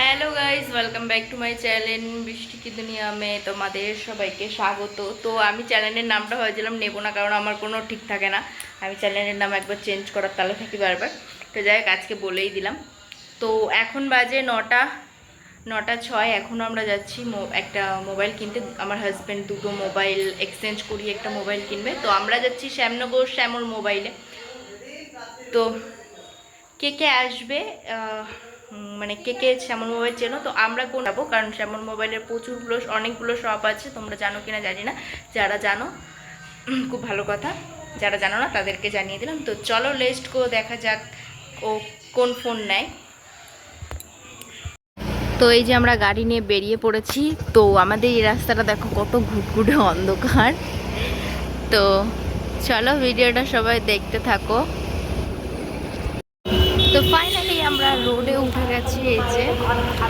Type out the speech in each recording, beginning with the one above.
Hello guys welcome back to my channel Brishti কি দুনিয়া মে তোমাদের সবাইকে স্বাগত। তো আমি চ্যানেলের নামটা হয়েছিলাম নেব না, কারণ আমার কোনো ঠিক থাকে না। আমি চ্যানেলের নাম একবার চেঞ্জ করার তালে থাকি বারবার। তো যাই হোক, আজকে বলেই দিলাম। তো এখন বাজে নটা নটা ছয় এখনও আমরা যাচ্ছি একটা মোবাইল কিনতে। আমার হাজব্যান্ড দুটো মোবাইল এক্সচেঞ্জ করিয়ে একটা মোবাইল কিনবে। তো আমরা যাচ্ছি শ্যামনগর শ্যামল মোবাইলে তো কে কে আসবে মানে কে কে শ্যামল মোবাইল চেনো, তো আমরা কোন যাব? কারণ শ্যামল মোবাইলের প্রচুরগুলো, অনেকগুলো শপ আছে, তোমরা জানো কিনা জানি না। যারা জানো খুব ভালো কথা। যারা জানো না, তাদেরকে জানিয়ে দিলাম। তো চলো লেস্ট গো দেখা যাক ও কোন ফোন নেয়। তো এই যে আমরা গাড়ি নিয়ে বেরিয়ে পড়েছি। তো আমাদের এই রাস্তাটা দেখো, কত ঘুটঘুটে অন্ধকার। তো চলো ভিডিওটা সবাই দেখতে থাকো। তো ফাইনালি আমরা রোডে উঠে গেছি, এই যে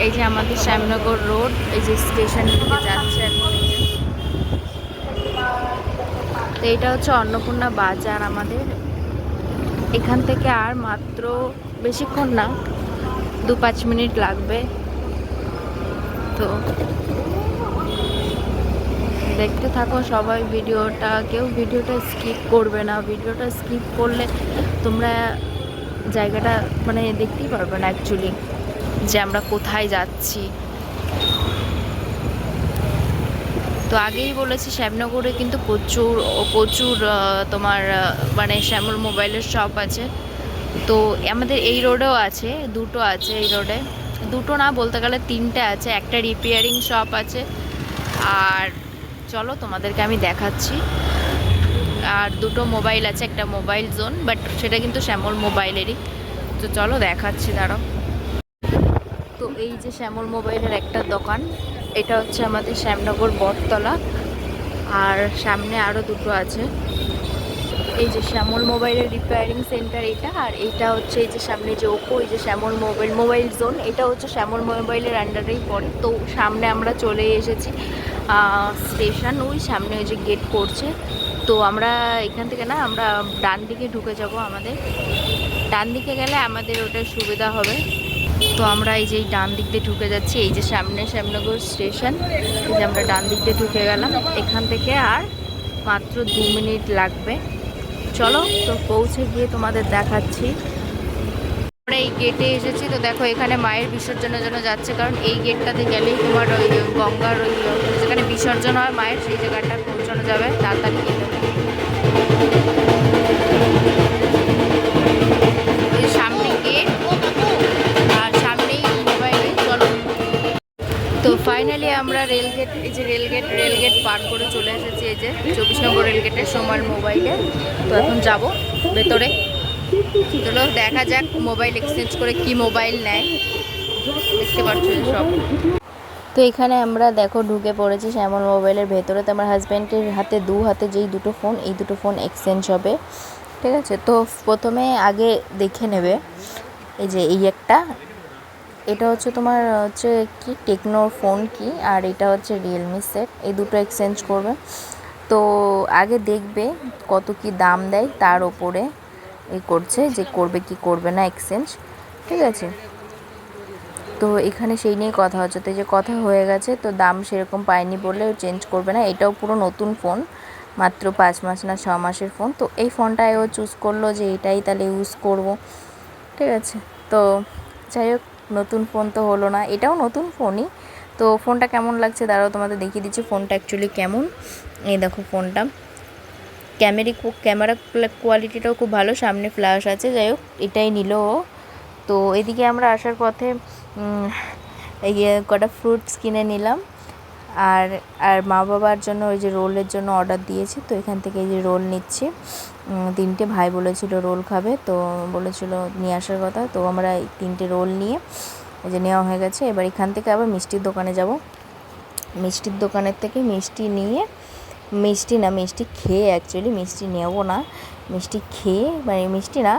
এই যে আমাদের শ্যামনগর রোড, এই যে স্টেশন থেকে যাচ্ছে এখন এই তো এটা হচ্ছে অন্নপূর্ণা বাজার আমাদের। এখান থেকে আর মাত্র বেশিক্ষণ না, দু পাঁচ মিনিট লাগবে। তো দেখতে থাকো সবাই ভিডিওটা, কেউ ভিডিওটা স্কিপ করবে না। ভিডিওটা স্কিপ করলে তোমরা জায়গাটা মানে দেখতেই পারবে না অ্যাকচুয়ালি যে আমরা কোথায় যাচ্ছি। তো আগেই বলেছি শ্যামনগরে কিন্তু প্রচুর প্রচুর তোমার মানে শ্যামল মোবাইলের শপ আছে। তো আমাদের এই রোডেও আছে, দুটো আছে এই রোডে দুটো না বলতে গেলে তিনটে আছে, একটা রিপেয়ারিং শপ আছে। আর চলো তোমাদেরকে আমি দেখাচ্ছি। আর দুটো মোবাইল আছে, একটা মোবাইল জোন, বাট সেটা কিন্তু শ্যামল মোবাইলেরই। তো চলো দেখাচ্ছি, দাঁড়াও। তো এই যে শ্যামল মোবাইলের একটা দোকান, এটা হচ্ছে আমাদের শ্যামনগর বটতলা। আর সামনে আরও দুটো আছে। এই যে শ্যামল মোবাইলের রিপেয়ারিং সেন্টার এটা, আর এইটা হচ্ছে এই যে সামনে যে ওপো এই যে শ্যামল মোবাইল মোবাইল জোন এটা হচ্ছে শ্যামল মোবাইলের আন্ডারেই পড়ে তো সামনে আমরা চলে এসেছি স্টেশন ওই সামনে ওই যে গেট করছে তো আমরা এখান থেকে না, আমরা ডান দিকে ঢুকে যাব আমাদের। ডান দিকে গেলে আমাদের ওটা সুবিধা হবে। তো আমরা এই যে ডান দিক দিয়ে ঢুকে যাচ্ছি, এই যে সামনে শ্যামনগর স্টেশন এই যে আমরা ডান দিক দিয়ে ঢুকে গেলাম। এখান থেকে আর মাত্র দু মিনিট লাগবে। চলো, তো পৌঁছে গিয়ে তোমাদের দেখাচ্ছি। আমরা এই গেটে এসেছি, তো দেখো এখানে মায়ের বিসর্জনের জন্য যাচ্ছে, কারণ এই গেটটাতে গেলেই তোমার ওই গঙ্গার ওই, যেখানে বিসর্জন হয় মায়ের, সেই জায়গাটা পৌঁছানো যাবে, তাড়াতাড়ি গেলে আমরা রেলগেট এই যে রেলগেট রেলগেট পার করে চলে এসেছি, এই যে চব্বিশ নম্বর রেলগেটের সময় মোবাইলে তো এখন যাব ভেতরে। চলো দেখা যাক মোবাইল এক্সচেঞ্জ করে কি মোবাইল নেয়। দেখতে পাচ্ছ সব। তো এখানে আমরা দেখো ঢুকে পড়েছি শ্যামল মোবাইলের ভেতরে। তো আমার হাজব্যান্ডের হাতে, দু হাতে যেই দুটো ফোন এই দুটো ফোন এক্সচেঞ্জ হবে। ঠিক আছে? তো প্রথমে আগে দেখে নেবে। এই যে এই একটা এটা হচ্ছে তোমার হচ্ছে কি টেকনোর ফোন কি আর এটা হচ্ছে রিয়েলমি সেট এই দুটো এক্সচেঞ্জ করবে। তো আগে দেখবে কত কি দাম দেয়, তার ওপরে এ করছে যে করবে কি করবে না এক্সচেঞ্জ ঠিক আছে? তো এখানে সেই নিয়ে কথা হচ্ছে। তো যে কথা হয়ে গেছে, তো দাম সেরকম পায়নি বলে চেঞ্জ করবে না। এটাও পুরো নতুন ফোন মাত্র পাঁচ মাস না ছ মাসের ফোন তো এই ফোনটাই ও চুজ করল যে এটাই তাহলে ইউজ করব। ঠিক আছে? তো যাই হোক নতুন ফোন তো হলো না, এটাও নতুন ফোনই। তো ফোনটা কেমন লাগছে দাঁড়াও তোমাদের দেখিয়ে দিচ্ছি, ফোনটা অ্যাকচুয়ালি কেমন? এই দেখো ফোনটা। ক্যামেরি ক্যামেরা কোয়ালিটিটাও খুব ভালো, সামনে ফ্ল্যাশ আছে, যাই হোক, এটাই নিল ও। তো এদিকে আমরা আসার পথে কটা ফ্রুটস কিনে নিলাম। আর আর মা বাবার জন্য ওই যে রোলের জন্য অর্ডার দিয়েছি, তো এখান থেকে এই যে রোল নিচ্ছি। তিনটে ভাই বলেছিল রোল খাবে, তো বলেছিল নিয়ে আসার কথা, তো আমরা এই তিনটে রোল নিয়ে ওই যে নেওয়া হয়ে গেছে। এবার এখান থেকে আবার মিষ্টির দোকানে যাব। মিষ্টির দোকানের থেকে মিষ্টি নিয়ে, মিষ্টি না, মিষ্টি খেয়ে অ্যাকচুয়ালি মিষ্টি নেব না। মিষ্টি খেয়ে মানে মিষ্টি না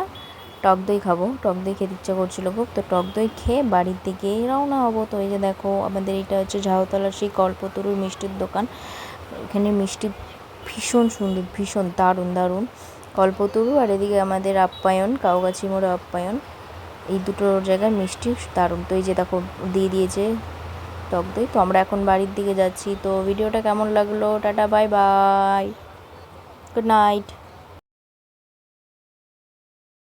টক দই খাব। টক দই খেতে ইচ্ছা করছিল খুব। তো টক দই খেয়ে বাড়ির দিকে রওনা হব। তো এই যে দেখো, আমাদের এটা হচ্ছে ঝাউতলার সেই কল্পতরুর মিষ্টির দোকান। এখানে মিষ্টি ভীষণ সুন্দর, ভীষণ দারুণ দারুণ। কল্পতরু আর এদিকে আমাদের আপ্যায়ন কাউগাছি মোড়ে আপ্যায়ন। এই দুটো জায়গায় মিষ্টি দারুণ। তো এই যে দেখো, দিয়ে দিয়েছে টক দই। তো আমরা এখন বাড়ির দিকে যাচ্ছি। তো ভিডিওটা কেমন লাগল? Tata, bye bye. Good night.